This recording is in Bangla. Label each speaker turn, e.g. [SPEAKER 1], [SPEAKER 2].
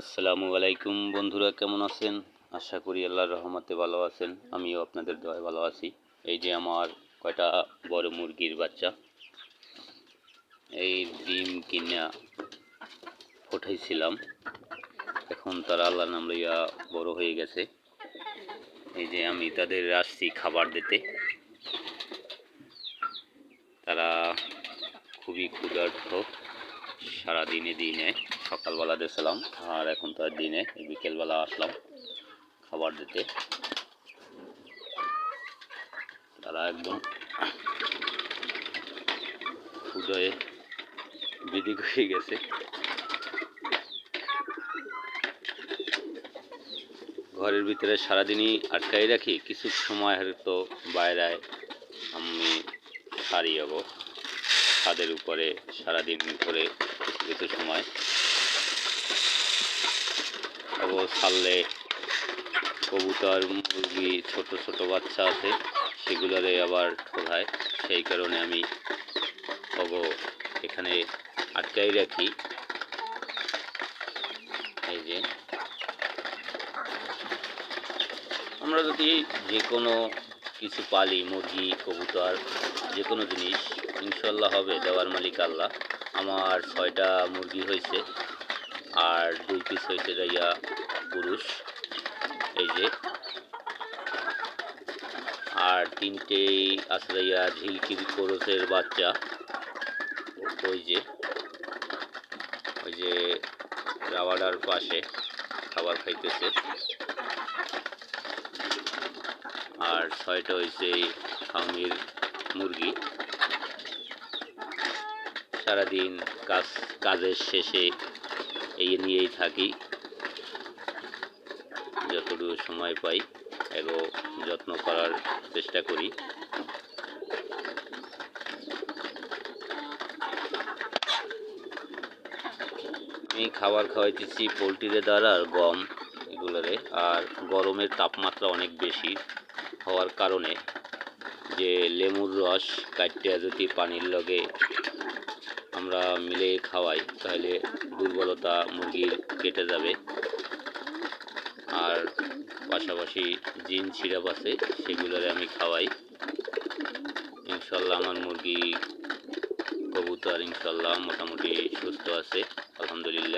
[SPEAKER 1] আসসালামু আলাইকুম বন্ধুরা, কেমন আছেন? আশা করি আল্লাহর রহমতে ভালো আছেন। আমিও আপনাদের দয়ায় ভালো আছি। এই যে আমার কয়টা বড় মুরগির বাচ্চা, এই ডিম কিনা ফুটাইছিলাম এখন তারা আল্লাহ নাম লইয়া বড় হয়ে গেছে। এই যে আমি তাদের আসছি খাবার দিতে। তারা খুবই ক্ষুধার্থ সারা দিনে দিনে, সকালবেলা দিয়েছিলাম আর এখন তো আর দিনে, বিকেলবেলা আসলাম খাবার দিতে। তারা একদম ক্ষুদায় বিধি হয়ে গেছে। ঘরের ভিতরে সারাদিনই আটকাই রাখি, কিছু সময় হয়তো বাইরে আমি সারি যাব ছাদের উপরে সারাদিন ধরে কিছু কিছু সময়। অবো ছাড়লে কবুতর, মুরগি, ছোট ছোট বাচ্চা আছে, সেগুলোরে আবার ঠোলায় সেই কারণে আমি অবো এখানে আটকাই রাখি। এই যে। আমরা যদি যে কোনো কিছু পালি, মুরগি, কবুতর যে কোনো জিনিস, ইনশাল্লাহ হবে দেওয়ার মালিক আল্লাহ। আমার ছয়টা মুরগি হয়েছে, আর দুই পিস হয়েছে যাইয়া পুরুষ, এই যে। আর তিনটেই আছে যাইয়া ঝিলকির কোরসের বাচ্চা, ওই যে ওই যে রাওয়াডার পাশে খাবার খাইতেছে। আর ছয়টা হয়েছে ফার্মির মুরগি। সারাদিন কাজ, কাজের শেষে এই নিয়েই থাকি। যতটুকু সময় পাই, এগো যত্ন করার চেষ্টা করি। আমি খাবার খাওয়াইতেছি পোলট্রিদের দ্বারা আর গম এগুলোরে। আর গরমের তাপমাত্রা অনেক বেশি। হওয়ার কারণে যে লেবুর রস কাটতে যদি পানির লগে আমরা মিলে খাওয়াই, তাহলে দুর্বলতা মুরগির কেটে যাবে। আর পাশাপাশি জিন সিরাপ আছে, সেগুলোরে আমি খাওয়াই। ইনশাল্লাহ আমার মুরগি, কবুতর ইনশাল্লাহ মোটামুটি সুস্থ আছে, আলহামদুলিল্লাহ।